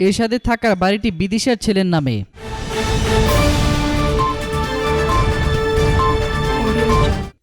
এরশাদের থাকার বাড়িটি বিদিশার ছেলের নামে।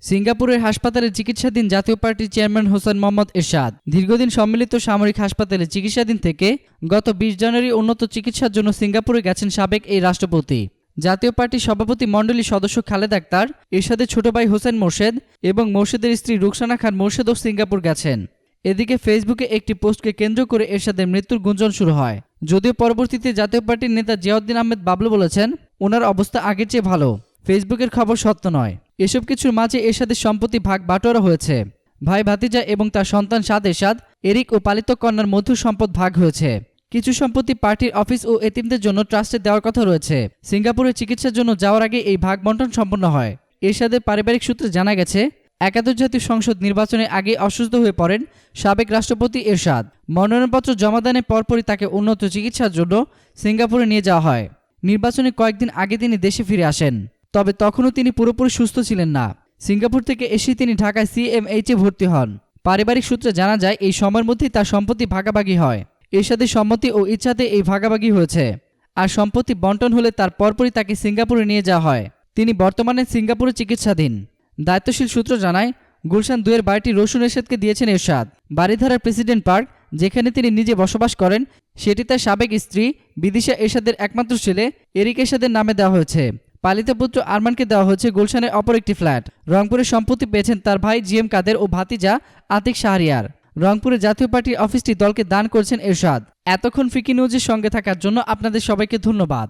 সিঙ্গাপুরের হাসপাতালে চিকিৎসাধীন জাতীয় পার্টির চেয়ারম্যান হোসেন মোহাম্মদ এরশাদ। দীর্ঘদিন সম্মিলিত সামরিক হাসপাতালে চিকিৎসাধীন থেকে গত বিশ জানুয়ারি উন্নত চিকিৎসার জন্য সিঙ্গাপুরে গেছেন সাবেক এই রাষ্ট্রপতি। জাতীয় পার্টির সভাপতি মণ্ডলীর সদস্য খালেদ আক্তার, এরশাদের ছোট ভাই হোসেন মোর্শেদ এবং মোর্শেদের স্ত্রী রুকসানা খান মোর্শেদও সিঙ্গাপুর গেছেন। এদিকে ফেসবুকে একটি পোস্টকে কেন্দ্র করে এরশাদের মৃত্যুর গুঞ্জন শুরু হয়। যদিও পরবর্তীতে জাতীয় পার্টির নেতা জিয়াউদ্দিন আহমেদ বাবলু বলেছেন, ওনার অবস্থা আগের চেয়ে ভালো। ফেসবুকের খবর সত্য নয়। এসব কিছুর মাঝে এরশাদের সম্পত্তি ভাগ বাটোয়ারা হয়েছে। ভাই ভাতিজা এবং তার সন্তান সাদ এরশাদ, এরিক ও পালিত কন্যার মধু সম্পদ ভাগ হয়েছে। কিছু সম্পত্তি পার্টির অফিস ও এতিমদের জন্য ট্রাস্টে দেওয়ার কথা রয়েছে। সিঙ্গাপুরে চিকিৎসার জন্য যাওয়ার আগে এই ভাগ বন্টন সম্পন্ন হয়। এরশাদের পারিবারিক সূত্রে জানা গেছে একাদশ জাতীয় সংসদ নির্বাচনের আগে অসুস্থ হয়ে পড়েন সাবেক রাষ্ট্রপতি এরশাদ। মনোনয়নপত্র জমা দানের পরপরই তাকে উন্নত চিকিৎসার জন্য সিঙ্গাপুরে নিয়ে যাওয়া হয়। নির্বাচনের কয়েকদিন আগে তিনি দেশে ফিরে আসেন। তবে তখনও তিনি পুরোপুরি সুস্থ ছিলেন না। সিঙ্গাপুর থেকে এসে তিনি ঢাকায় সিএমএইচে ভর্তি হন। পারিবারিক সূত্রে জানা যায়, এই সময়ের মধ্যেই তার সম্পত্তি ভাগাভাগি হয়। এরশাদের সম্মতি ও ইচ্ছাতে এই ভাগাভাগি হয়েছে। আর সম্পত্তি বন্টন হলে তার পরপরই তাকে সিঙ্গাপুরে নিয়ে যাওয়া হয়। তিনি বর্তমানে সিঙ্গাপুরে চিকিৎসাধীন। দায়িত্বশীল সূত্র জানায়, গুলশান দুয়ের বাড়িটি রসুন এরশাদকে দিয়েছেন এরশাদ। বাড়িধারার প্রেসিডেন্ট পার্ক, যেখানে তিনি নিজে বসবাস করেন, সেটি তার সাবেক স্ত্রী বিদিশা এরশাদের একমাত্র ছেলে এরিক এরশাদের নামে দেওয়া হয়েছে। পালিত পুত্র আরমানকে দেওয়া হয়েছে গুলশানের অপর একটি ফ্ল্যাট। রংপুরের সম্পত্তি পেয়েছেন তার ভাই জি এম কাদের ও ভাতিজা আতিক শাহরিয়ার। রংপুরে জাতীয় পার্টির অফিসটি দলকে দান করেছেন এরশাদ। এতক্ষণ ফিকি নিউজের সঙ্গে থাকার জন্য আপনাদের সবাইকে ধন্যবাদ।